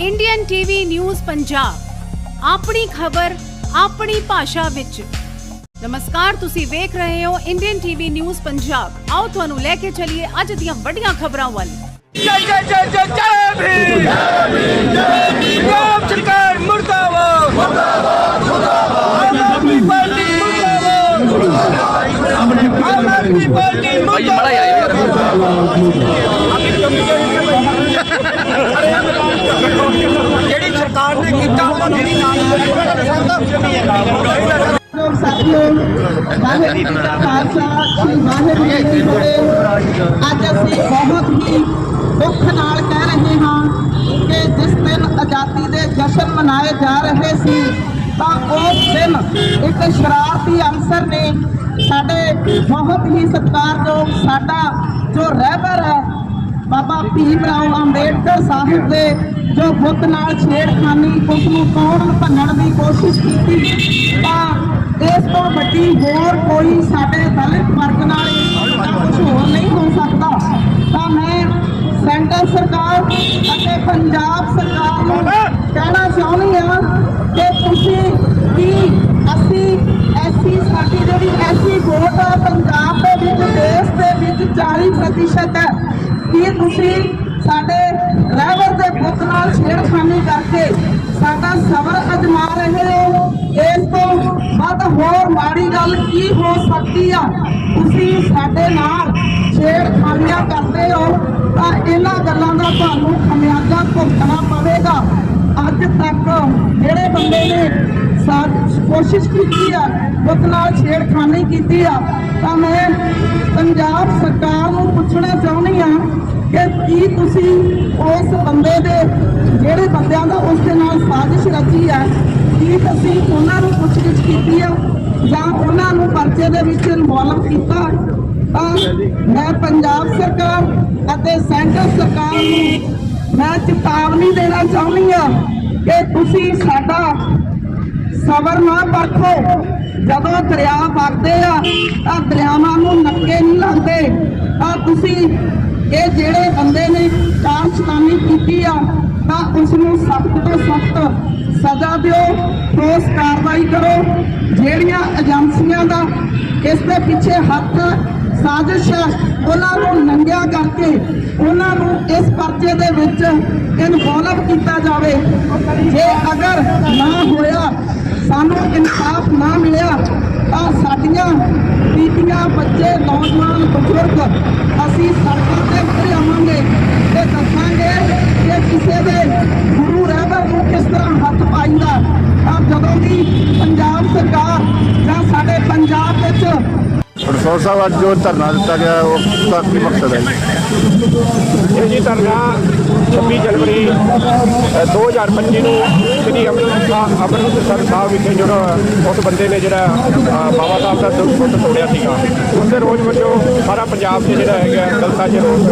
Indian TV news Punjab ਆਪਣੀ ਖਬਰ, ਆਪਣੀ ਭਾਸ਼ਾ ਵਿੱਚ। ਨਮਸਕਾਰ, ਤੁਸੀਂ ਵੇਖ ਰਹੇ ਹੋ ਇੰਡੀਅਨ ਟੀਵੀ ਨਿਊਜ਼ ਪੰਜਾਬ ਆਓ ਤੁਹਾਨੂੰ ਲੈ ਕੇ ਚੱਲੀਏ ਅੱਜ ਦੀਆਂ ਵੱਡੀਆਂ ਖਬਰਾਂ ਵੱਲ। ਜੈ ਜੈ ਜੈ ਜੈ ਜੈ ਭੀਮ! ਪੰਜਾਬ ਸਰਕਾਰ ਮੁਰਦਾਬਾਦ! ਮੁਰਦਾਬਾਦ ਮੁਰਦਾਬਾਦ! ਆਮ ਪਾਰਟੀ ਮੁਰਦਾਬਾਦ! ਆਮ ਪਾਰਟੀ ਮੁਰਦਾਬਾਦ! ਜਿਹੜੀ ਸਰਕਾਰ ਨੇ ਕੀਤਾ ਉਹ ਜਿਹੜੀ ਨਾਲ ਸਾਥੀਓ ਵਾਹਿਗੁਰੂ ਜੀ ਕਾ ਖਾਲਸਾ ਸ੍ਰੀ ਵਾਹਿਗੁਰੂ ਜੀ ਕੀ ਫਤਿਹ ਅੱਜ ਅਸੀਂ ਬਹੁਤ ਹੀ ਦੁੱਖ ਨਾਲ ਕਹਿ ਰਹੇ ਹਾਂ ਕਿ ਜਿਸ ਦਿਨ ਆਜ਼ਾਦੀ ਦੇ ਜਸ਼ਨ ਮਨਾਏ ਜਾ ਰਹੇ ਸੀ ਤਾਂ ਉਸ ਦਿਨ ਇੱਕ ਸ਼ਰਾਰਤੀ ਅਨਸਰ ਨੇ ਸਾਡੇ ਬਹੁਤ ਹੀ ਸਤਿਕਾਰਯੋਗ ਸਾਡਾ ਜੋ ਰਹਿਬਰ ਹੈ ਬਾਬਾ ਭੀਮ ਰਾਓ ਅੰਬੇਡਕਰ ਸਾਹਿਬ ਦੇ ਜੋ ਬੁੱਤ ਨਾਲ ਛੇੜਖਾਨੀ ਉਸ ਨੂੰ ਤੋੜਨ ਭੰਨਣ ਦੀ ਕੋਸ਼ਿਸ਼ ਕੀਤੀ। ਤਾਂ ਇਸ ਤੋਂ ਵੱਡੀ ਹੋਰ ਕੋਈ ਸਾਡੇ ਦਲਿਤ ਵਰਗ ਨਾਲ ਕੁਝ ਹੋਰ ਨਹੀਂ ਹੋ ਸਕਦਾ। ਤਾਂ ਮੈਂ ਸੈਂਟਰ ਸਰਕਾਰ ਅਤੇ ਪੰਜਾਬ ਸਰਕਾਰ ਨੂੰ ਕਹਿਣਾ ਚਾਹੁੰਦੀ ਹਾਂ ਕਿ ਤੁਸੀਂ ਕੀ ਅਸੀਂ ਐਸੀ ਸਾਡੀ ਜਿਹੜੀ ਐਸੀ ਵੋਟ ਆ ਪੰਜਾਬ 40% ਹੈ। ਕੀ ਤੁਸੀਂ ਸਾਡੇ ਰਹਿਬਰ ਦੇ ਪੁੱਤ ਨਾਲ ਛੇੜਖਾਨੀ ਕਰਕੇ ਸਾਡਾ ਸਬਰ ਅਜਮਾ ਰਹੇ ਹੋ? ਇਸ ਤੋਂ ਵੱਧ ਹੋਰ ਮਾੜੀ ਗੱਲ ਕੀ ਹੋ ਸਕਦੀ ਆ? ਤੁਸੀਂ ਸਾਡੇ ਨਾਲ ਛੇੜਖਾਨੀਆਂ ਕਰਦੇ ਹੋ, ਤਾਂ ਇਹਨਾਂ ਗੱਲਾਂ ਦਾ ਤੁਹਾਨੂੰ ਖਮਿਆਜ਼ਾ ਭੁਗਤਣਾ ਪਵੇਗਾ। ਅੱਜ ਤੱਕ ਜਿਹੜੇ ਬੰਦੇ ਨੇ ਸਾਥ ਕੋਸ਼ਿਸ਼ ਕੀਤੀ ਆ ਪੁੱਤ ਨਾਲ ਛੇੜਖਾਨੀ ਕੀਤੀ ਆ। ਤਾਂ ਮੈਂ ਪੰਜਾਬ ਸਰਕਾਰ ਨੂੰ ਪੁੱਛਣਾ ਚਾਹੁੰਦੀ ਆ ਕਿ ਕੀ ਤੁਸੀਂ ਉਸ ਬੰਦੇ ਦੇ, ਜਿਹੜੇ ਬੰਦਿਆਂ ਦਾ ਉਸ ਦੇ ਨਾਲ ਸਾਜ਼ਿਸ਼ ਰਚੀ ਆ, ਕੀ ਤੁਸੀਂ ਉਹਨਾਂ ਨੂੰ ਪੁੱਛਗਿੱਛ ਕੀਤੀ ਆ ਜਾਂ ਉਹਨਾਂ ਨੂੰ ਪਰਚੇ ਦੇ ਵਿੱਚ ਇਨਵੋਲਵ ਕੀਤਾ? ਤਾਂ ਮੈਂ ਪੰਜਾਬ ਸਰਕਾਰ ਅਤੇ ਸੈਂਟਰ ਸਰਕਾਰ ਨੂੰ ਮੈਂ ਚੇਤਾਵਨੀ ਦੇਣਾ ਚਾਹੁੰਦੀ ਆ ਕਿ ਤੁਸੀਂ ਸਾਡਾ ਸਬਰ ਨਾ ਪਰਖੋ ਜਦੋਂ ਦਰਿਆ ਵਗਦੇ ਆ, ਤਾਂ ਦਰਿਆਵਾਂ ਨੂੰ ਨੱਕੇ ਨਹੀਂ ਲੱਗਦੇ ਤਾਂ ਤੁਸੀਂ ਇਹ ਜਿਹੜੇ ਬੰਦੇ ਨੇ ਕਾਰਸਤਾਨੀ ਕੀਤੀ ਆ, ਤਾਂ ਉਸ ਨੂੰ ਸਖਤ ਤੋਂ ਸਖਤ ਸਜ਼ਾ ਦਿਓ, ਠੋਸ ਕਾਰਵਾਈ ਕਰੋ। ਜਿਹੜੀਆਂ ਏਜੰਸੀਆਂ ਦਾ ਇਸ ਦੇ ਪਿੱਛੇ ਹੱਥ ਸਾਜ਼ਿਸ਼ ਹੈ ਉਹਨਾਂ ਨੂੰ ਨੰਗਿਆ ਕਰਕੇ, ਉਹਨਾਂ ਨੂੰ ਇਸ ਪਰਚੇ ਦੇ ਵਿੱਚ ਇਨਵੋਲਵ ਕੀਤਾ ਜਾਵੇ। ਜੇ ਅਗਰ ਨਾ ਹੋਇਆ ਇਨਸਾਫ ਨਾ ਮਿਲਿਆ, ਤਾਂ ਸਾਡੀਆਂ ਬੀਬੀਆਂ, ਬੱਚੇ, ਨੌਜਵਾਨ, ਬਜ਼ੁਰਗ ਅਸੀਂ ਸੜਕਾਂ ਤੇ ਉੱਤੇ ਆਵਾਂਗੇ ਤੇ ਦੱਸਾਂਗੇ ਕਿ ਕਿਸੇ ਦੇ ਗੁਰੂ ਰਹਿਬਰ ਨੂੰ ਕਿਸ ਤਰ੍ਹਾਂ ਹੱਥ ਪਾਈਦਾ ਤਾਂ ਜਦੋਂ ਵੀ ਪੰਜਾਬ ਸਰਕਾਰ ਜਾਂ ਸਾਡੇ ਪੰਜਾਬ ਵਿੱਚ ਪ੍ਰੋਫੈਸਰ ਸਾਹਿਬ ਅੱਜ ਜੋ ਧਰਨਾ ਦਿੱਤਾ ਗਿਆ ਉਹ ਦਾ ਕੀ ਮਕਸਦ ਹੈ। ਇਹ ਜੀ ਧਰਨਾ 26 ਜਨਵਰੀ ਅ, 2025 ਨੂੰ ਸ੍ਰੀ ਅੰਮ੍ਰਿਤਸਰ ਅੰਮ੍ਰਿਤਸਰ ਸਾਹਿਬ ਵਿਖੇ ਜਿਹੜਾ ਉਸ ਬੰਦੇ ਨੇ ਜਿਹੜਾ ਬਾਬਾ ਸਾਹਿਬ ਦਾ ਦੁੱਧ ਤੋੜਿਆ ਸੀਗਾ। ਉਸ ਦੇ ਰੋਜ਼ ਵਜੋਂ ਸਾਰਾ ਪੰਜਾਬ 'ਚ ਜਿਹੜਾ ਹੈਗਾ ਦਲਤਾ 'ਚ ਰੋਸ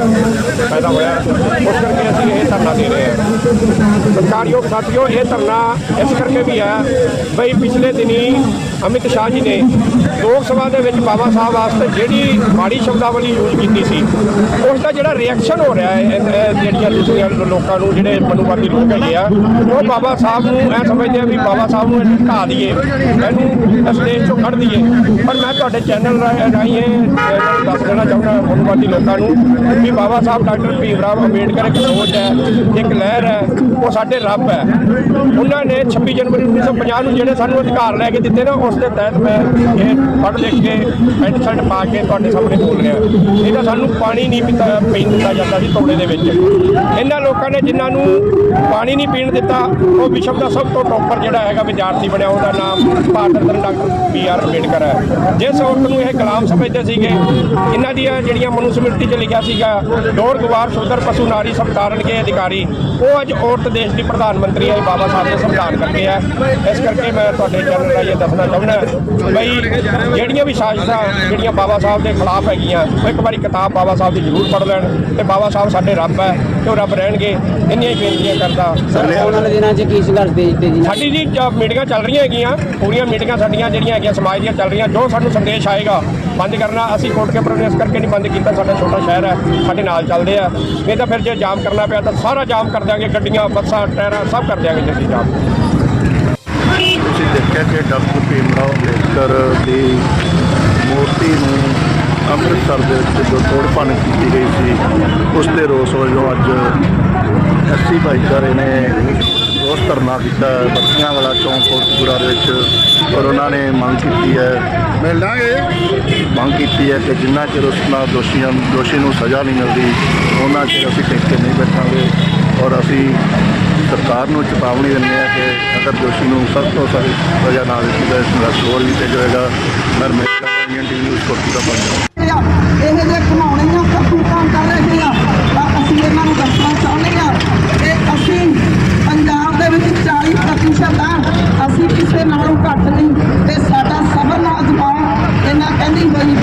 ਪੈਦਾ ਹੋਇਆ। ਉਸ ਕਰਕੇ ਅਸੀਂ ਇਹ ਧਰਨਾ ਦੇ ਰਹੇ ਹਾਂ। ਸਰਕਾਰਯੋਗ ਸਾਥੀਓ ਇਹ ਧਰਨਾ ਇਸ ਕਰਕੇ ਵੀ ਹੈ ਬਈ ਪਿਛਲੇ ਦਿਨੀ ਅਮਿਤ ਸ਼ਾਹ ਜੀ ਨੇ ਲੋਕ ਸਭਾ ਦੇ ਵਿੱਚ ਬਾਬਾ ਸਾਹਿਬ ਵਾਸਤੇ ਜਿਹੜੀ ਮਾੜੀ ਸ਼ਬਦਾਵਲੀ ਯੂਜ਼ ਕੀਤੀ ਸੀ, ਉਸ ਦਾ ਜਿਹੜਾ ਰਿਐਕਸ਼ਨ ਹੋ ਰਿਹਾ ਹੈ ਜਿਹੜੀਆਂ ਦੂਸਰੀਆਂ ਲੋਕਾਂ ਨੂੰ ਜਿਹੜੇ ਮਨੂਵਾਦੀ ਲੋਕ ਹੈਗੇ ਆ, ਉਹ ਬਾਬਾ ਸਾਹਿਬ ਨੂੰ ਐ ਸਮਝਦੇ ਆ ਵੀ ਬਾਬਾ ਸਾਹਿਬ ਨੂੰ ਇਹਨੂੰ ਢਾ ਦਈਏ, ਇਹਨੂੰ ਸਟੇਜ ਤੋਂ ਕੱਢ ਦਈਏ। ਪਰ ਮੈਂ ਤੁਹਾਡੇ ਚੈਨਲ ਰਾਹੀਂ ਇਹ ਦੱਸ ਦੇਣਾ ਚਾਹੁੰਦਾ ਮਨੂਵਾਦੀ ਲੋਕਾਂ ਨੂੰ ਵੀ ਬਾਬਾ ਸਾਹਿਬ ਡਾਕਟਰ ਭੀਮ ਰਾਓ ਅੰਬੇਡਕਰ ਇੱਕ ਸੋਚ ਹੈ, ਇੱਕ ਲਹਿਰ ਹੈ, ਉਹ ਸਾਡੇ ਰੱਬ ਹੈ। ਉਹਨਾਂ ਨੇ 26 ਜਨਵਰੀ 1950 ਨੂੰ ਜਿਹੜੇ ਸਾਨੂੰ ਅਧਿਕਾਰ ਲੈ ਕੇ ਦਿੱਤੇ ਨਾ ਉਸ ਦੇ ਤਹਿਤ ਮੈਂ ਇਹ ਪੜ੍ਹ ਲਿਖ ਕੇ ਪੈਂਟ ਸ਼ਰਟ ਪਾ ਕੇ ਤੁਹਾਡੇ ਸਾਹਮਣੇ ਬੋਲ ਰਿਹਾ। ਨਹੀਂ ਤਾਂ ਸਾਨੂੰ ਪਾਣੀ ਨਹੀਂ ਪੀਤਾ ਪੀਣ ਦਿੱਤਾ ਜਾਂਦਾ ਸੀ ਤੋੜੇ ਦੇ ਵਿੱਚ। ਇਹਨਾਂ ਲੋਕਾਂ ਨੇ ਜਿਨ੍ਹਾਂ ਨੂੰ ਪਾਣੀ ਨਹੀਂ ਪੀਣ ਦਿੱਤਾ, ਉਹ ਵਿਸ਼ਵ ਦਾ ਸਭ ਤੋਂ ਟੌਪਰ ਜਿਹੜਾ ਹੈਗਾ ਵਿਦਿਆਰਥੀ ਬਣਿਆ, ਉਹਦਾ ਨਾਮ Bharat Ratna doctor B R Ambedkar ਹੈ। ਜਿਸ ਔਰਤ ਨੂੰ ਇਹ ਗੁਲਾਮ ਸਮਝਦੇ ਸੀਗੇ, ਇਹਨਾਂ ਦੀਆਂ ਜਿਹੜੀਆਂ ਮਨੁਸਮ੍ਰਿਤੀ 'ਚ ਲਿਖਿਆ ਸੀਗਾ, ਡੋਰ ਗਵਾਰ ਸ਼ੂਦਰ ਪਸ਼ੂ ਨਾਰੀ ਸਭ ਕੇ ਅਧਿਕਾਰੀ, ਉਹ ਅੱਜ ਔਰਤ ਦੇਸ਼ ਦੀ ਪ੍ਰਧਾਨ ਮੰਤਰੀ ਹੈ ਬਾਬਾ ਸਾਹਿਬ ਦੇ ਸੰਵਿਧਾਨ ਕਰਕੇ ਹੈ। ਇਸ ਕਰਕੇ ਮੈਂ ਤੁਹਾਡੇ ਚੈਨਲ ਰਾਹੀਂ ਇਹ ਦੱਸਣਾ ਚਾਹੁੰਦਾ ਸੁਣਨ ਬਈ ਜਿਹੜੀਆਂ ਵੀ ਸਾਜ਼ਿਸ਼ਾਂ ਜਿਹੜੀਆਂ ਬਾਬਾ ਸਾਹਿਬ ਦੇ ਖਿਲਾਫ ਹੈਗੀਆਂ ਉਹ ਇੱਕ ਵਾਰੀ ਕਿਤਾਬ ਬਾਬਾ ਸਾਹਿਬ ਦੀ ਜ਼ਰੂਰ ਪੜ੍ਹ ਲੈਣ ਤੇ ਬਾਬਾ ਸਾਹਿਬ ਸਾਡੇ ਰੱਬ ਹੈ ਤੇ ਉਹ ਰੱਬ ਰਹਿਣਗੇ। ਇੰਨੀਆਂ ਹੀ ਬੇਨਤੀਆਂ ਕਰਦਾ। ਆਉਣ ਵਾਲੇ ਦਿਨਾਂ 'ਚ ਕੀ ਸੰਘਰਸ਼ ਦੇ ਦਿੱਤੇ ਜੀ? ਸਾਡੀ ਜੀ ਮੀਟਿੰਗਾਂ ਚੱਲ ਰਹੀਆਂ ਹੈਗੀਆਂ ਪੂਰੀਆਂ ਮੀਟਿੰਗਾਂ ਸਾਡੀਆਂ ਜਿਹੜੀਆਂ ਹੈਗੀਆਂ ਸਮਾਜ ਦੀਆਂ ਚੱਲ ਰਹੀਆਂ ਜੋ ਸਾਨੂੰ ਸੰਦੇਸ਼ ਆਏਗਾ ਬੰਦ ਕਰਨਾ। ਅਸੀਂ ਕੋਰਟ ਕੇ ਪ੍ਰੋਗਰੈਸ ਕਰਕੇ ਨਹੀਂ ਬੰਦ ਕੀਤਾ ਸਾਡਾ ਛੋਟਾ ਸ਼ਹਿਰ ਹੈ ਸਾਡੇ ਨਾਲ ਚੱਲਦੇ ਆ। ਨਹੀਂ ਤਾਂ ਫਿਰ ਜੇ ਜਾਮ ਕਰਨਾ ਪਿਆ ਤਾਂ ਸਾਰਾ ਜਾਮ ਕਰ ਦਿਆਂਗੇ ਗੱਡੀਆਂ ਬੱਸਾਂ ਟਾਇਰਾਂ ਸਭ ਕਰ ਦਿਆਂਗੇ ਜੇ ਜਾਮ। ਤੁਸੀਂ ਦੇਖਿਆ ਕਿ ਡਾਕਟਰ ਭੀਮਰਾਓ ਅੰਬੇਦਕਰ ਦੀ ਮੂਰਤੀ ਨੂੰ ਅੰਮ੍ਰਿਤਸਰ ਦੇ ਵਿੱਚ ਜੋ ਤੋੜ ਭੰਨ ਕੀਤੀ ਗਈ ਸੀ ਉਸ ਦੇ ਰੋਸ ਵਜੋਂ ਅੱਜ ਐਸਸੀ ਭਾਈਚਾਰੇ ਨੇ ਰੋਸ ਧਰਨਾ ਕੀਤਾ ਬੱਤੀਆਂ ਵਾਲਾ ਚੌਂਕ ਕੋਟਪੁਰਾ ਦੇ ਵਿੱਚ ਔਰ ਉਹਨਾਂ ਨੇ ਮੰਗ ਕੀਤੀ ਹੈ ਮਿਲ ਲਾਂਗੇ। ਮੰਗ ਕੀਤੀ ਹੈ ਕਿ ਜਿੰਨਾ ਚਿਰ ਉਸ ਨਾਲ ਦੋਸ਼ੀਆਂ ਦੋਸ਼ੀ ਨੂੰ ਸਜ਼ਾ ਨਹੀਂ ਮਿਲਦੀ ਉਹਨਾਂ ਚਿਰ ਅਸੀਂ ਟਿਕ ਕੇ ਨਹੀਂ ਬੈਠਾਂਗੇ ਔਰ ਅਸੀਂ ਸਰਕਾਰ ਨੂੰ ਚੇਤਾਵਨੀ ਦਿੰਦੇ ਆ ਕਿ ਅਗਰ ਦੋਸ਼ੀ ਨੂੰ ਸਖਤ ਤੋਂ ਸਖਤ ਸਜ਼ਾ ਨਾ ਦਿੱਤੀ ਜਾਏ ਸੰਘਰਸ਼ ਹੋਰ ਵੀ ਤੇਜ਼ ਹੋਏਗਾ ਪਰ ਮੇਰਾ ਇੰਡੀਅਨ ਟੀਮ ਨੂੰ ਸਪੋਰਟ ਦਾ ਬਣ ਇਹ ਜੇ ਘਮਾਉਣੇ ਆ ਕੰਮ ਕੰਮ ਕਰ ਰਹੇ ਆ ਅਸੀਂ ਇਹਨਾਂ ਨੂੰ ਦੱਸਣਾ ਚਾਹੁੰਦੇ ਆ ਕਿ ਅਸੀਂ ਪੰਜਾਬ ਦੇ ਵਿੱਚ 40% ਆ ਅਸੀਂ ਕਿਸੇ ਨਾਲੋਂ ਘੱਟ ਨਹੀਂ। ਤੇ ਸਾਡਾ ਸਭ ਨਾਲ ਅਜ਼ਮਾਓ। ਇਹਨਾਂ ਕਹਿੰਦੀ ਬਈ